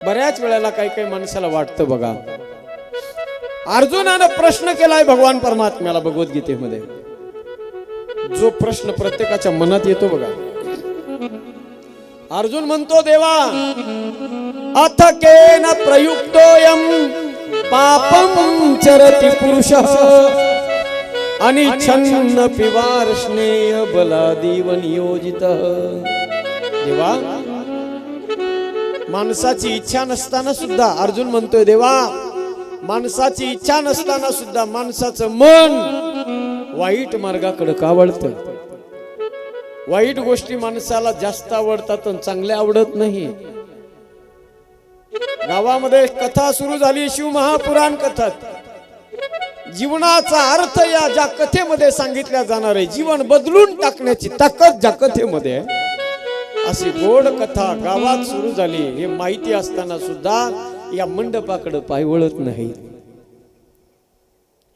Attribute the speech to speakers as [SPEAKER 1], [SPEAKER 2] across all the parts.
[SPEAKER 1] बऱ्याच वेळेला काही काही माणसाला वाटतं बघा अर्जुनानं प्रश्न केलाय भगवान परमात्म्याला भगवद्गीतेमध्ये. जो प्रश्न प्रत्येकाच्या मनात येतो बघा. अर्जुन म्हणतो देवा अथ केन प्रयुक्तोयम पापम चरति पुरुष आणि छन्न पिवार स्नेह नियोजित देवा माणसाची इच्छा नसताना सुद्धा अर्जुन म्हणतोय देवा माणसाची इच्छा नसताना सुद्धा माणसाचं मन वाईट मार्गाकडे का वळतं वाईट गोष्टी माणसाला जास्त आवडतात आणि चांगल्या आवडत नाही. गावामध्ये कथा सुरू झाली शिवमहापुराण कथा जीवनाचा अर्थ या ज्या कथेमध्ये सांगितल्या जाणार आहे जीवन बदलून टाकण्याची ताकद ज्या कथेमध्ये आहे, अशी गोड कथा गावात सुरू झाली. हे माहिती असताना सुद्धा या मंडपाकडे पाय वळत नाहीत.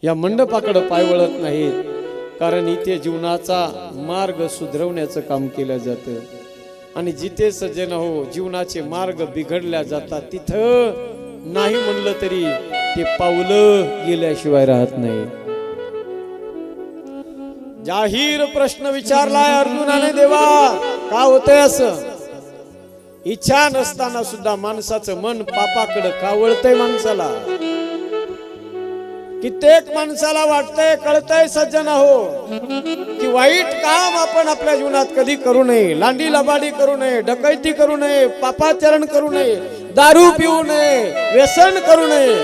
[SPEAKER 1] या मंडपाकडे पाय वळत नाहीत. कारण इथे जीवनाचा मार्ग सुधरवण्याचं काम केलं जातं. आणि जिथे सज्जन हो जीवनाचे मार्ग बिघडल्या जातात तिथं नाही म्हणलं तरी ते पावलं गेल्याशिवाय राहत नाही. जाहीर प्रश्न विचारलाय अर्जुनाने देवा. का होतंय असं? इच्छा नसताना सुद्धा माणसाचं मन पापाकडे का वळतंय माणसाला. कित्येक माणसाला वाटतंय कळतंय सज्जन हो की वाईट काम आपण आपल्या जीवनात कधी करू नये. लांडी लबाडी करू नये डकैती करू नये पापाचरण करू नये दारू पिऊ नये व्यसन करू नये.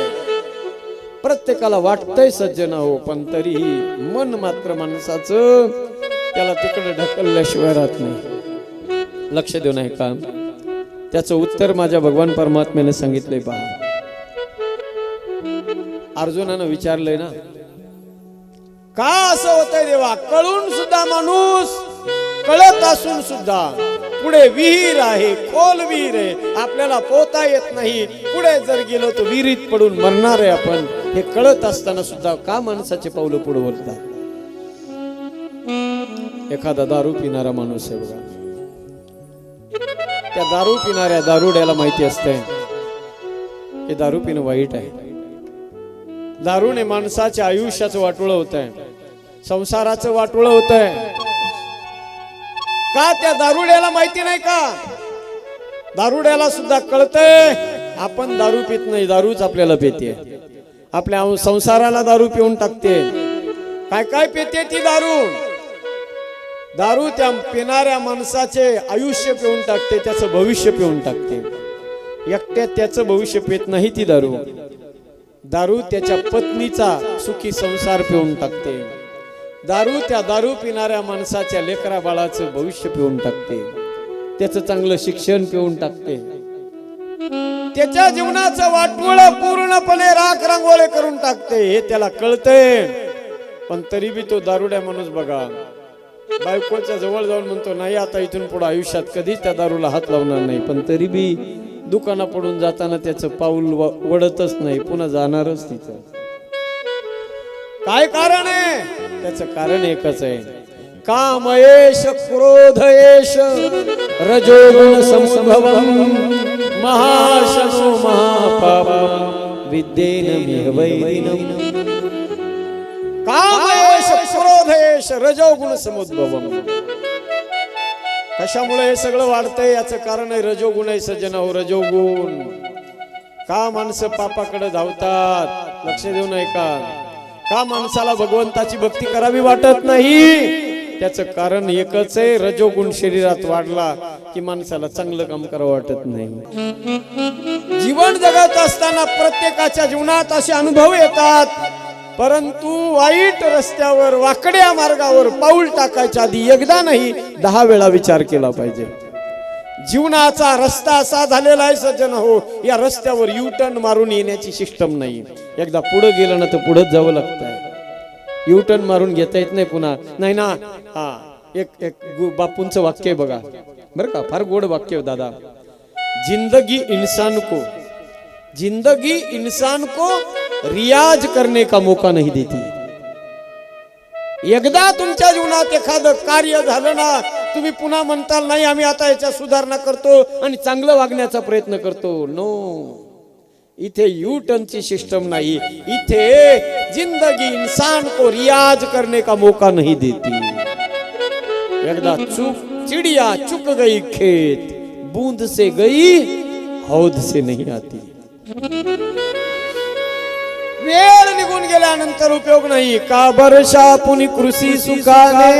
[SPEAKER 1] प्रत्येकाला वाटतंय सज्जन हो पण तरीही मन मात्र माणसाचं त्याला तिकडे ढकलल्याशिवाय राहत नाही. लक्ष देऊ नये का? त्याचं उत्तर माझ्या भगवान परमात्म्याने सांगितलंय पहा. अर्जुनानं विचारलंय ना का असं होतंय देवा? कळून सुद्धा माणूस कळत असून सुद्धा पुढे विहीर आहे खोल विहीर आहे. आपल्याला पोहता येत नाही. पुढे जर गेलो तर विहिरीत पडून मरणार आहे आपण. हे कळत असताना सुद्धा का माणसाचे पावलं पुढे वरतात एखादा दारू पिणारा माणूस आहे बघा. त्या दारू पिणाऱ्या दारुड्याला माहिती असते हे दारू पिणं वाईट आहे. दारूने माणसाच्या आयुष्याचं वाटोळं होत आहे संसाराचं वाटोळं होत आहे का त्या दारुड्याला माहिती नाही का? दारुड्याला सुद्धा कळतंय आपण दारू पित नाही दारूच आपल्याला पिते. आपल्या संसाराला दारू पिऊन टाकते. काय काय पिते ती दारू? दारू त्या पिणाऱ्या माणसाचे आयुष्य पिऊन टाकते त्याचं भविष्य पिऊन टाकते. एकट्या त्याचं भविष्य पेत नाही ती दारू. दारू त्याच्या पत्नीचा सुखी संसार पिऊन टाकते. दारू त्या दारू पिणाऱ्या माणसाच्या लेकरा बाळाचं भविष्य पिऊन टाकते. त्याचं चांगलं शिक्षण पिऊन टाकते. त्याच्या जीवनाचं वाटवळ पूर्णपणे राख रांगोळे करून टाकते हे त्याला कळतंय. पण तरी बी तो दारुड्या माणूस बघा बायकोच्या जवळ जाऊन म्हणतो नाही आता इथून पुढे आयुष्यात कधीच त्या दारूला हात लावणार नाही. पण तरी बी दुकाना पडून जाताना त्याचं पाऊल वडतच नाही पुन्हा जाणारच तिथं. काय कारण आहे? त्याचं कारण एकच आहे. कामयेश क्रोधयेश रजोगुण संभव महाशनो महापाप विद्येन मिहवैरिणम क्रोधयेश रजोगुण समुद्भव कशामुळे हे सगळं वाढतंय? याचं कारण आहे रजोगुण आहे सज्जन रजोगुण का माणसं पापाकडे धावतात? लक्ष देऊ नये का का माणसाला भगवंताची भक्ती करावी वाटत नाही? त्याचं कारण एकच आहे रजोगुण शरीरात वाढला की माणसाला चांगलं काम करावं वाटत नाही. जीवन जगत असताना प्रत्येकाच्या जीवनात असे अनुभव येतात. परंतु वाईट रस्त्यावर वाकड्या मार्गावर पाऊल टाकायच्या आधी एकदा नाही दहा वेळा विचार केला पाहिजे. जीवनाचा रस्ता असा झालेला आहे सज्जन हो या रस्त्यावर यू टर्न मारून येण्याची सिस्टम नाही. एकदा पुढे गेलं ना तर पुढे जावं लागतंय. यू टर्न मारून घेता येत नाही पुन्हा. नाही ना? हा एक एक गु- बापूंचं वाक्य आहे बघा. बरं का? फार गोड वाक्य दादा. जिंदगी इन्सान को. जिंदगी इन्सान को रियाज करने का मौका नहीं देती। एकदा तुमच्या जीवनात एखादं कार्य झालं ना तुम्ही पुन्हा म्हणताल नाही आम्ही आता याच्या सुधारणा करतो आणि चांगलं वागण्याचा प्रयत्न करतो. नो इथे यू टर्नची सिस्टम नाही. इथे जिंदगी इंसान को रियाज करने का मौका नहीं देती. एकदा चूक चिड़िया चुक गई खेत बूंद से गई हौद से नहीं आती. वेळ निघून गेल्यानंतर उपयोग नाही. का बरशा पुनी कृषी सुखाने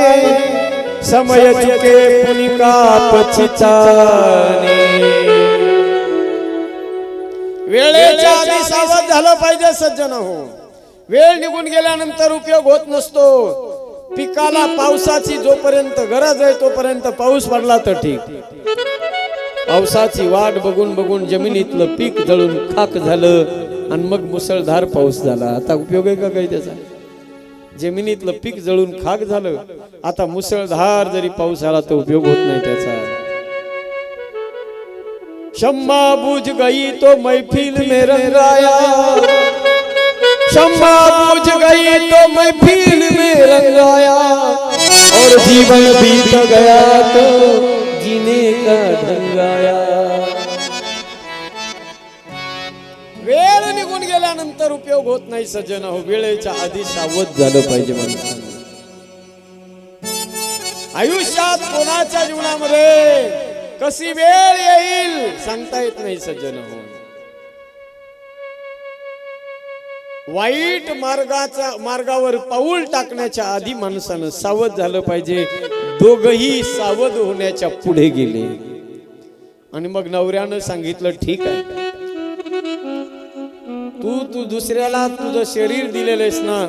[SPEAKER 1] समय चुके पुनी का वेळेच्या आधी सावध झालं पाहिजे सज्जन हो. वेळ निघून गेल्यानंतर उपयोग होत नसतो. पिकाला पावसाची जोपर्यंत गरज आहे तोपर्यंत पाऊस पडला तर ठीक. पावसाची वाट बघून बघून जमिनीतलं पीक जळून खाक झालं. आणि मग मुसळधार पाऊस झाला. आता उपयोग आहे का काही त्याचा? जमिनीतलं पीक जळून खाक झालं. आता मुसळधार जरी पाऊस आला तर उपयोग होत नाही त्याचा. शम्मा बुझ गई तो मैफिल में रंगाया. शम्मा बुझ गई तो मैफिल में रंगाया. और जीवन बीत गया तो जीने का ढंगाया. तर उपयोग होत नाही सज्जन. हो वेळेच्या आधी सावध झालं पाहिजे माणसाने आयुष्यात कोणाच्या जीवनामध्ये कशी वेळ येईल सांगता येत नाही सज्जन. हो. वाईट मार्गाचा मार्गावर पाऊल टाकण्याच्या आधी माणसानं सावध झालं पाहिजे. दोघही सावध होण्याच्या पुढे गेले. आणि मग नवऱ्यानं सांगितलं ठीक आहे. तू तू दुसऱ्याला तुझं शरीर दिलेलं आहेस ना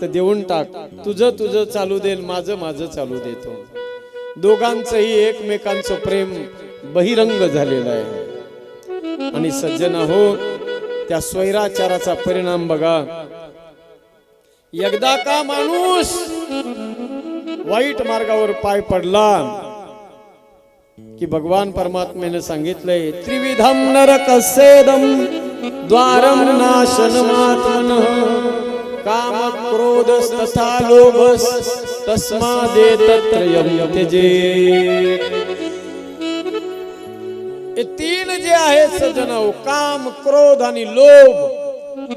[SPEAKER 1] तर देऊन टाक. तुझं तुझं चालू देल माझं माझं चालू देतो. दोघांचंही एकमेकांचं प्रेम बहिरंग झालेलं आहे. आणि सज्जन हो त्या स्वैराचाराचा परिणाम बघा. एकदा का माणूस वाईट मार्गावर पाय पडला की भगवान परमात्म्याने सांगितलंय त्रिविधम नरकसेदम द्वारम नाशनमात्मन काम क्रोध तथा लोभस तस्मादे तत्रयम हे तीन जे आहेत सज्जन काम क्रोध आणि लोभ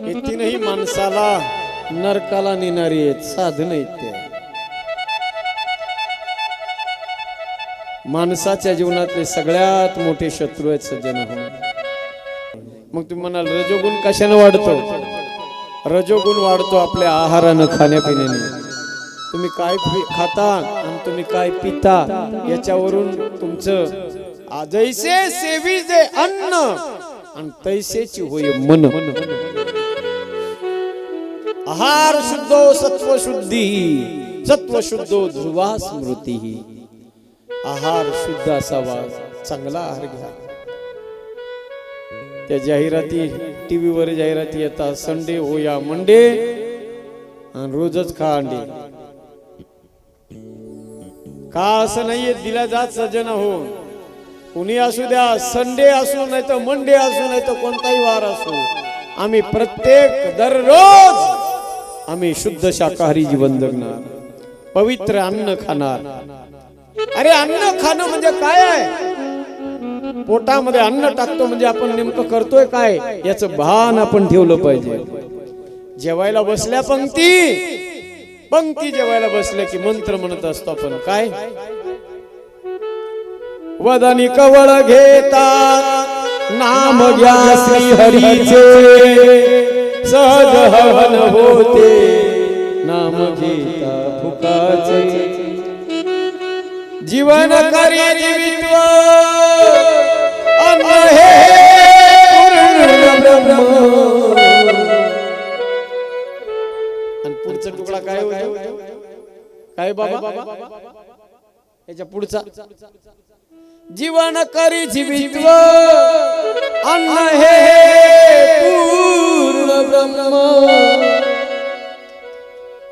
[SPEAKER 1] हे तीनही माणसाला नरकाला नेणारी आहेत साधन आहेत ते. माणसाच्या जीवनातले सगळ्यात मोठे शत्रू आहेत सज्जन हो मग तुम्ही म्हणाल रजोगुण कशाने वाढतो? रजोगुण वाढतो आपल्या आहारानं खाण्यापिण्याने. तुम्ही काय खाता आणि तुम्ही काय पिता याच्यावरून तुमचं जैसे सेवी जे अन्न आणि तैसेची होय मन. आहार शुद्धो सत्व शुद्धी सत्व शुद्धो ध्रुवा स्मृती. आहार शुद्ध असावा चांगला आहार घ्या. त्या जाहिराती टी व्हीवर जाहिराती येतात. संडे हो या मंडे आणि रोजच खा अंडे. का असं नाहीये दिल्या जात सज्जन हो. कुणी असू द्या संडे असू नाही तर मंडे असू नाही तर कोणताही वार असो. आम्ही प्रत्येक दररोज आम्ही शुद्ध शाकाहारी जीवन जगणार पवित्र अन्न खाणार. अरे अन्न खाणं म्हणजे काय आहे? पोटामध्ये अन्न टाकतो म्हणजे आपण नेमकं करतोय काय? याचं भान आपण ठेवलं पाहिजे. जेवायला बसल्या पंक्ती. पंक्ती जेवायला बसल्या की मंत्र म्हणत असतो आपण. काय? वदनी कवळ घेता नाम घ्या श्री हरीचे. सहज हवन होते नाम घेता फुकाचे. जीवन करी जीवित्व. पुढचा तुकडा काय काय बाबा? याच्या पुढचा. जीवन करी जीवित्व अन्न हे पूर्ण ब्रह्म.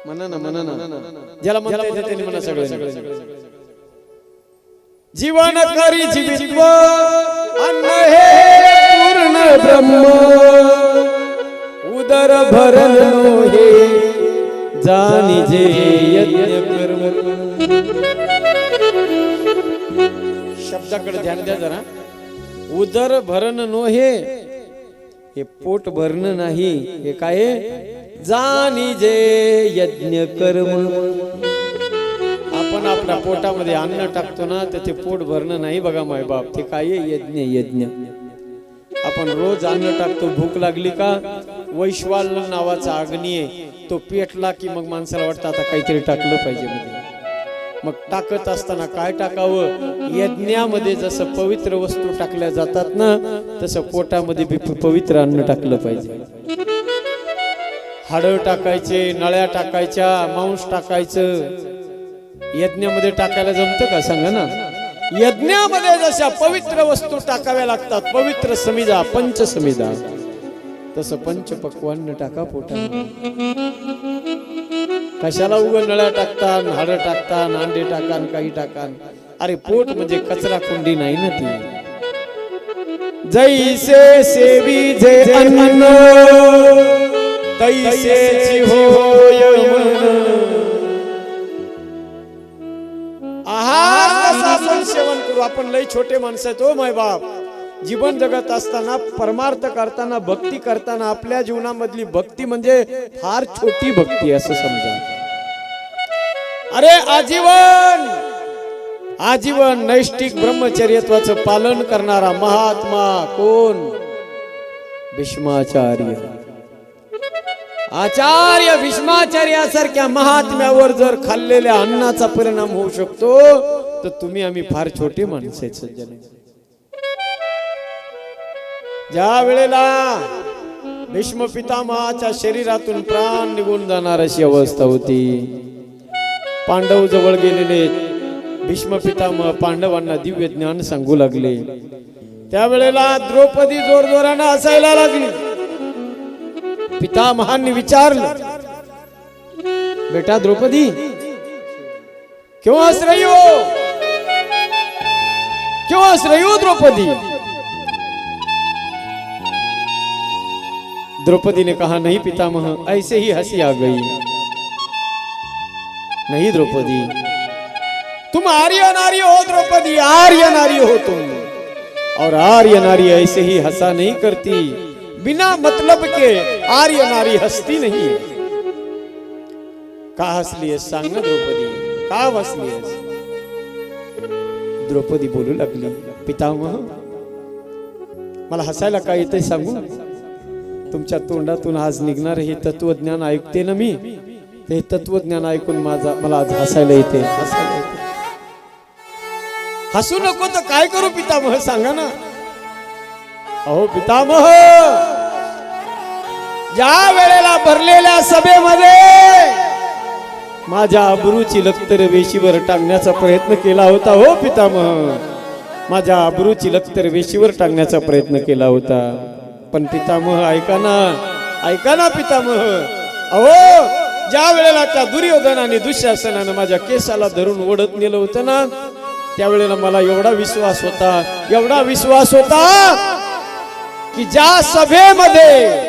[SPEAKER 1] म्हणा ना म्हणा ना. ज्याला म्हणता येते त्यांनी म्हणा सगळे जीवन करी जीवित्व अन्न हे पूर्ण ब्रह्म. उदर भरण हे जाणी जे यज्ञ कर्म शब्दाकडे ध्यान द्या जरा. उदर भरण नो हे हे पोट भरणं नाही हे काय आहे? जाणी जे यज्ञ कर्म आपण आपल्या पोटामध्ये अन्न टाकतो ना तर ते पोट भरणं नाही बघा माय बाप. ते काय आहे? यज्ञ यज्ञ. आपण रोज अन्न टाकतो. भूक लागली का? वैश्वाल नावाचा अग्नी आहे. तो पेटला की मग माणसाला वाटतं आता काहीतरी टाकलं पाहिजे मग टाकत असताना काय टाकावं? यज्ञामध्ये जसं पवित्र वस्तू टाकल्या जातात ना तसं पोटामध्ये बी पवित्र अन्न टाकलं पाहिजे. हाडं टाकायचे नळ्या टाकायच्या मांस टाकायचं. यज्ञामध्ये टाकायला जमतं का? सांगा ना. यज्ञामध्ये जशा पवित्र वस्तू टाकाव्या लागतात पवित्र समिधा पंच समिधा तसं पक्वान टाका पोटा कशाला उघड नळ्या टाकतान हाड टाकतान अंडे टाकान काही टाकान अरे पोट म्हणजे कचरा कुंडी नाही ना ती. जैसे सेवी जे अन्न तैसे होय सेवन करू. आपण लय छोटे माणसं आहेत हो माय बाप. जीवन जगत असताना परमार्थ करताना भक्ती करताना आपल्या जीवनामधली भक्ती म्हणजे फार छोटी भक्ती असं समजा. अरे आजीवन! आजीवन नैष्टिक ब्रह्मचर्यत्वाचं पालन करणारा महात्मा कोण? भीष्माचार्य. आचार्य भीष्माचार्यासारख्या महात्म्यावर जर खाल्लेल्या अन्नाचा परिणाम होऊ शकतो तर तुम्ही आम्ही फार छोटे माणसं आहेत सज्जन. ज्या वेळेला भीष्म पितामहाच्या शरीरातून प्राण निघून जाणार अशी अवस्था होती पांडव जवळ गेलेले भीष्म पितामह पांडवांना दिव्य ज्ञान सांगू लागले. त्यावेळेला द्रौपदी जोरजोरानं असायला लागली. पितामहांनी विचारलं बेटा द्रौपदी क्यों हंस रही हो? क्यों हंस रही हो द्रौपदी द्रौपदी ने कहा नहीं पितामह ऐसे ही हँसी आ गई नहीं द्रौपदी तुम आर्य नारी हो द्रौपदी आर्य नारी हो तुम और आर्य नारी ऐसे ही हंसा नहीं करती बिना मतलब के आर्य नारी हंसती नहीं है का आहेस सांग ना द्रौपदी का आहेस द्रौपदी बोलू लागली पितामह मला हसायला काय येते सांगू? तुमच्या तोंडातून आज निघणार हे तत्वज्ञान ऐकते ना मी? ते तत्वज्ञान ऐकून माझा मला आज हसायला येते हसायला येते हसू नको तर काय करू पितामह? सांगा ना. अहो पितामह! ज्या वेळेला भरलेल्या सभेमध्ये माझ्या अब्रूची लक्तर वेशीवर टांगण्याचा प्रयत्न केला होता हो पितामह. माझ्या अब्रूची लक्तर वेशीवर टांगण्याचा प्रयत्न केला होता. पण पितामह ऐका ना ऐका ना पितामह. अहो ज्या वेळेला त्या दुर्योधनाने दुःशासनानं माझ्या केसाला धरून ओढत नेलं होतं ना त्यावेळेला मला एवढा विश्वास होता एवढा विश्वास होता की ज्या सभेमध्ये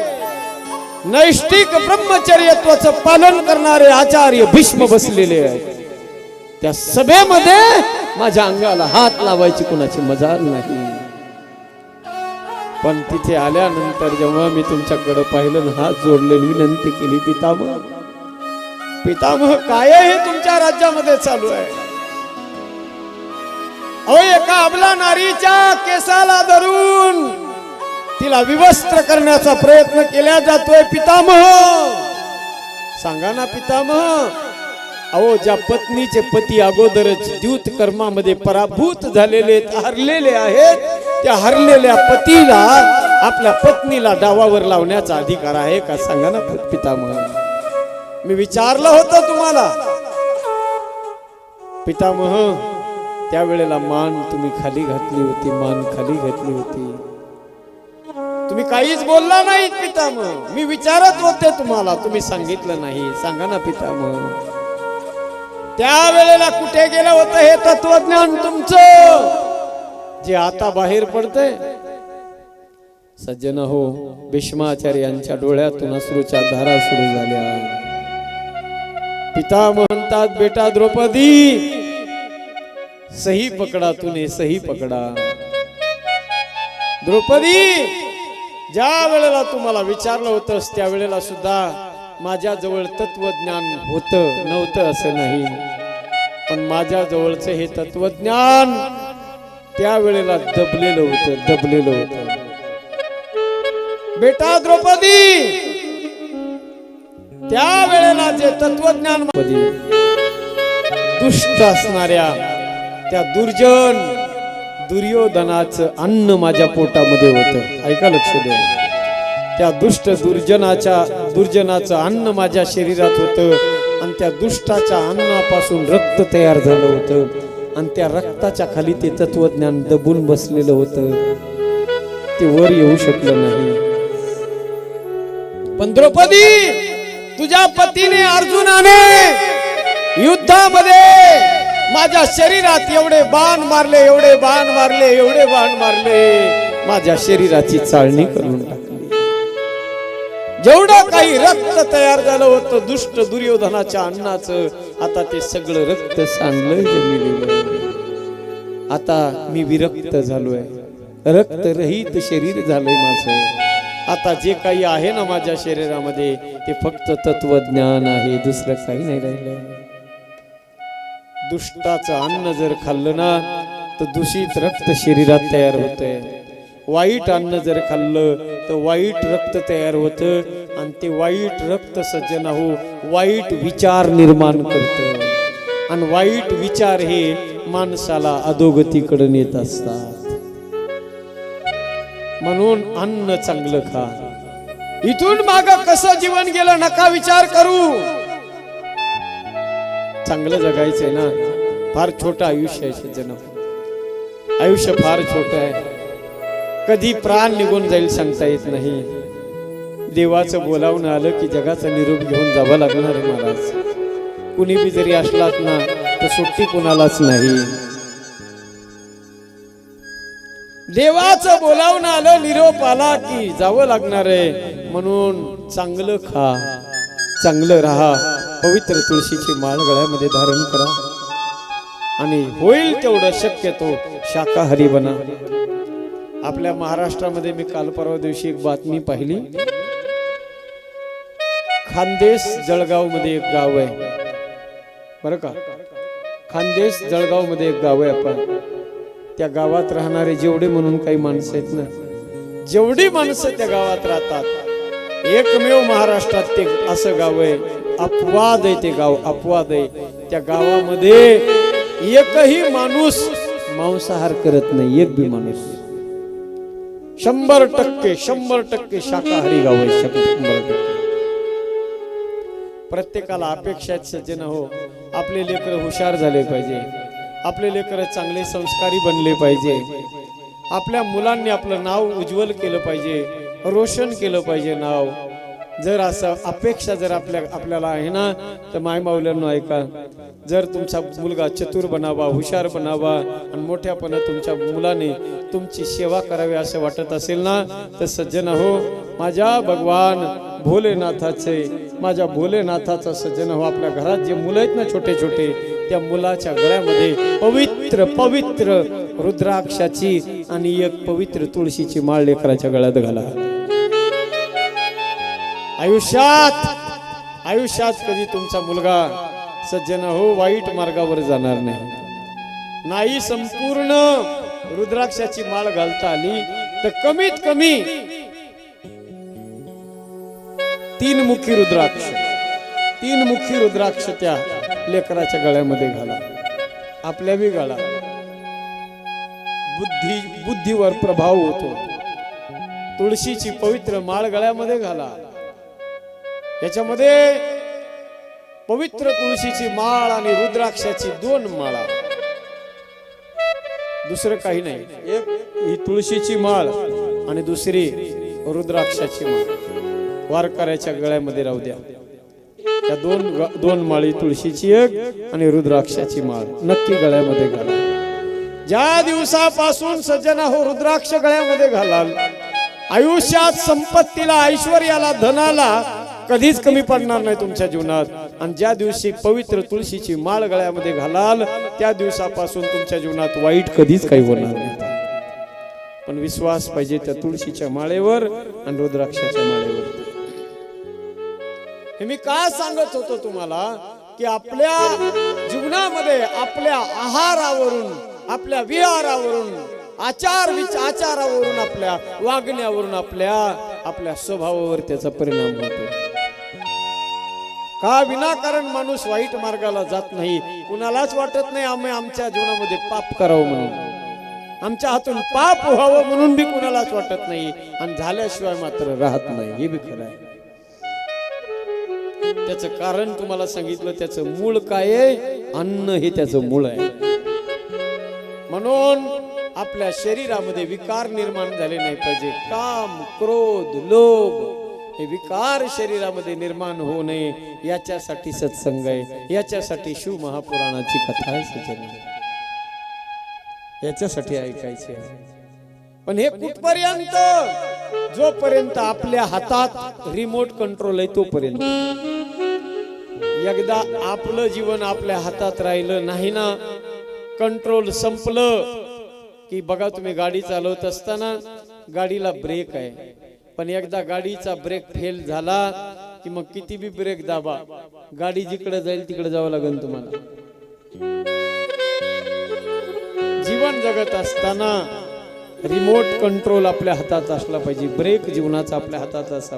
[SPEAKER 1] नैष्टिक ब्रह्मचर्यत्वाचं पालन करणारे आचार्य भीष्म बसलेले आहेत. त्या सभेमध्ये माझ्या अंगाला हात लावायची कुणाची मजा नाही. पण तिथे आल्यानंतर जेव्हा मी तुमच्याकडे पाहिलं हात जोडलेली विनंती केली पितामह पितामह काय हे तुमच्या राज्यामध्ये चालू आहे. अहो एका अबला नारीच्या केसाला धरून तिला विवस्त्र करण्याचा प्रयत्न केला जातोय पितामह. सांगा ना पितामह. अहो ज्या पत्नीचे पती अगोदरच द्यूत कर्मामध्ये पराभूत झालेले हरलेले आहेत त्या हरलेल्या पतीला आपल्या पत्नीला डावावर लावण्याचा अधिकार आहे का? सांगा ना पितामह. मी विचारलं होतं तुम्हाला. पितामह त्यावेळेला मान तुम्ही खाली घातली होती मान खाली घातली होती. तुम्ही काहीच बोलला नाही पितामह. मी विचारत होते तुम्हाला तुम्ही सांगितलं नाही. सांगा ना पितामह. त्यावेळेला कुठे गेलं होतं हे तत्वज्ञान तुमचं? जे आता बाहेर पडतंय. सज्जन हो भीष्माचार्यांच्या डोळ्यातून अश्रूच्या धारा सुरू झाल्या. पिता म्हणतात बेटा द्रौपदी सही पकडा तुने सही पकडा. द्रौपदी ज्या वेळेला तुम्हाला विचारलं होतंस त्यावेळेला सुद्धा माझ्याजवळ तत्वज्ञान होतं नव्हतं असं नाही. पण माझ्याजवळचं हे तत्वज्ञान त्यावेळेला दबलेलं होतं दबलेलं होतं. बेटा द्रौपदी त्या वेळेला जे तत्वज्ञान दुष्ट असणाऱ्या त्या दुर्जन दुर्योधनाचं अन्न माझ्या पोटामध्ये होतं. ऐका लक्ष द्या. त्या दुष्ट दुर्जनाच्या दुर्जनाचं अन्न माझ्या शरीरात होतं आणि त्या दुष्टाच्या अन्नापासून रक्त तयार झालं होतं. आणि त्या रक्ताच्या खाली ते तत्वज्ञान दबून बसलेलं होतं. ते वर येऊ शकलं नाही. पण द्रौपदी तुझ्या पतीने अर्जुनाने युद्धामध्ये माझ्या शरीरात एवढे बाण मारले एवढे बाण मारले एवढे बाण मारले. माझ्या शरीराची चाळणी करून टाकली. जेवढं काही रक्त तयार झालं होतं दुष्ट दुर्योधनाच्या अन्नाचं आता ते सगळं रक्त सांडलं जमिनीवर. आता मी विरक्त झालोय. रक्त रहित शरीर झालंय माझं. आता जे काही आहे ना माझ्या शरीरामध्ये ते फक्त तत्वज्ञान आहे दुसरं काही नाही राहिलं दुष्टाचं अन्न जर खाल्लं ना तर दूषित रक्त शरीरात तयार होतंय. वाईट अन्न जर खाल्लं तर वाईट रक्त तयार होतं आणि ते वाईट रक्त सज्जन हो वाईट विचार निर्माण करतं. आणि वाईट विचार हे माणसाला अधोगतीकडे नेत असतात. म्हणून अन्न चांगलं खा. इथून माग कसं जीवन गेलं नका विचार करू. चांगलं जगायचंय ना फार छोटं आयुष्य आहे जन आयुष्य फार छोट आहे. कधी प्राण निघून जाईल सांगता येत नाही. देवाचं बोलावून आलं की जगाचा निरोप घेऊन जावं लागणार आहे महाराज. कुणी बी जरी असलात ना तर सुट्टी कुणालाच नाही. देवाचं बोलावून आलं निरोप आला की जावं लागणार आहे. म्हणून चांगलं खा चांगलं राहा. पवित्र तुळशीची माळ गळ्यामध्ये धारण करा. आणि होईल तेवढं शक्यतो शाकाहारी बना. आपल्या महाराष्ट्रामध्ये मी काल परवा दिवशी एक बातमी पाहिली. खानदेश जळगावमध्ये एक गाव आहे. बरं का? खानदेश जळगावमध्ये एक गाव आहे आपण त्या गावात राहणारे जेवढे म्हणून काही माणसं आहेत ना जेवढी माणसं त्या गावात राहतात एकमेव महाराष्ट्रात ते असं गाव आहे. अपवाद आहे ते गाव अपवाद आहे. त्या गावामध्ये एकही माणूस मांसाहार करत नाही एक बी माणूस. शंभर टक्के शंभर टक्के शाकाहारी गाव आहे शंभर टक्के. प्रत्येकाला अपेक्षा आहेत सज्जन हो आपले लेकर हुशार झाले पाहिजे. आपले लेकर चांगले संस्कारी बनले पाहिजे. आपल्या मुलांनी आपलं नाव उज्ज्वल केलं पाहिजे रोशन केलं पाहिजे नाव. जर असं अपेक्षा जर आपल्या आपल्याला आहे ना तर मायमावल्यांना ऐका जर तुमचा मुलगा चतुर बनावा हुशार बनावा आणि मोठ्यापणा तुमच्या मुलाने तुमची सेवा करावी असं वाटत असेल ना तर सज्जन हो माझ्या भगवान भोलेनाथाचे माझ्या भोलेनाथाचा सज्जन हो आपल्या घरात जे मुलं आहेत ना छोटे छोटे त्या मुलाच्या गळ्यामध्ये पवित्र पवित्र रुद्राक्षाची आणि एक पवित्र तुळशीची माळ लेकराच्या गळ्यात घाला. आयुष्यात आयुष्यात कधी तुमचा मुलगा सज्जन हो वाईट मार्गावर जाणार नाही. नाही संपूर्ण रुद्राक्षाची माळ घालता आली तर कमीत कमी तीन मुखी रुद्राक्ष तीन मुखी रुद्राक्ष त्या लेकराच्या गळ्यामध्ये घाला. आपल्या बी गळा बुद्धी बुद्धीवर प्रभाव होतो. तुळशीची पवित्र माळ गळ्यामध्ये घाला. याच्यामध्ये पवित्र तुळशीची माळ आणि रुद्राक्षाची दोन माळा दुसरं काही नाही. एक ही तुळशीची माळ आणि दुसरी रुद्राक्षाची माळ. वारकऱ्याच्या गळ्यामध्ये राहू द्या. त्या दोन दोन माळी तुळशीची एक आणि रुद्राक्षाची माळ. नक्की गळ्यामध्ये घाला. ज्या दिवसापासून सज्जना हो रुद्राक्ष गळ्यामध्ये घालाल आयुष्यात संपत्तीला ऐश्वर्याला धनाला कधीच कमी पडणार नाही तुमच्या जीवनात. आणि ज्या दिवशी पवित्र तुळशीची माळ गळ्यामध्ये घालाल त्या दिवसापासून तुमच्या जीवनात वाईट कधीच काही होणार नाही. पण विश्वास पाहिजे त्या तुळशीच्या माळेवर आणि रुद्राक्षाच्या माळेवर. हे मी का सांगत होतो तुम्हाला? की आपल्या जीवनामध्ये आपल्या आहारावरून आपल्या विहारावरून आचार विचार आचारावरून आपल्या वागण्यावरून आपल्या आपल्या स्वभावावर त्याचा परिणाम होतो. का विनाकारण माणूस वाईट मार्गाला जात नाही? कुणालाच वाटत नाही आम्ही आमच्या जीवनामध्ये पाप करावं म्हणून. आमच्या हातून पाप व्हावं म्हणून बी कुणालाच वाटत नाही. आणि झाल्याशिवाय मात्र राहत नाही. हे बी खरं आहे. त्याचं कारण तुम्हाला सांगितलं त्याचं मूळ काय आहे? अन्न हे त्याचं मूळ आहे. म्हणून आपल्या शरीरामध्ये विकार निर्माण झाले नाही पाहिजे. काम क्रोध लोभ हे विकार शरीरामध्ये निर्माण होऊ नये याच्यासाठी सत्संग आहे. याच्यासाठी शिव महापुराणाची कथा आहे सज्जन. याच्यासाठी ऐकायचे पण हे कुठपर्यंत? जोपर्यंत आपल्या हातात रिमोट कंट्रोल आहे तोपर्यंत. एकदा आपलं जीवन आपल्या हातात राहिलं नाही ना कंट्रोल संपलं की बघा तुम्ही गाडी चालवत असताना गाडीला ब्रेक आहे. पण एकदा गाडीचा ब्रेक फेल झाला की मग किती बी ब्रेक दाबा गाडी जिकडे जाईल तिकडे जावं लागेल तुम्हाला. जीवन जगत असताना रिमोट कंट्रोल आपल्या हातात असला पाहिजे. ब्रेक जीवनाचा आपल्या हातात असावा.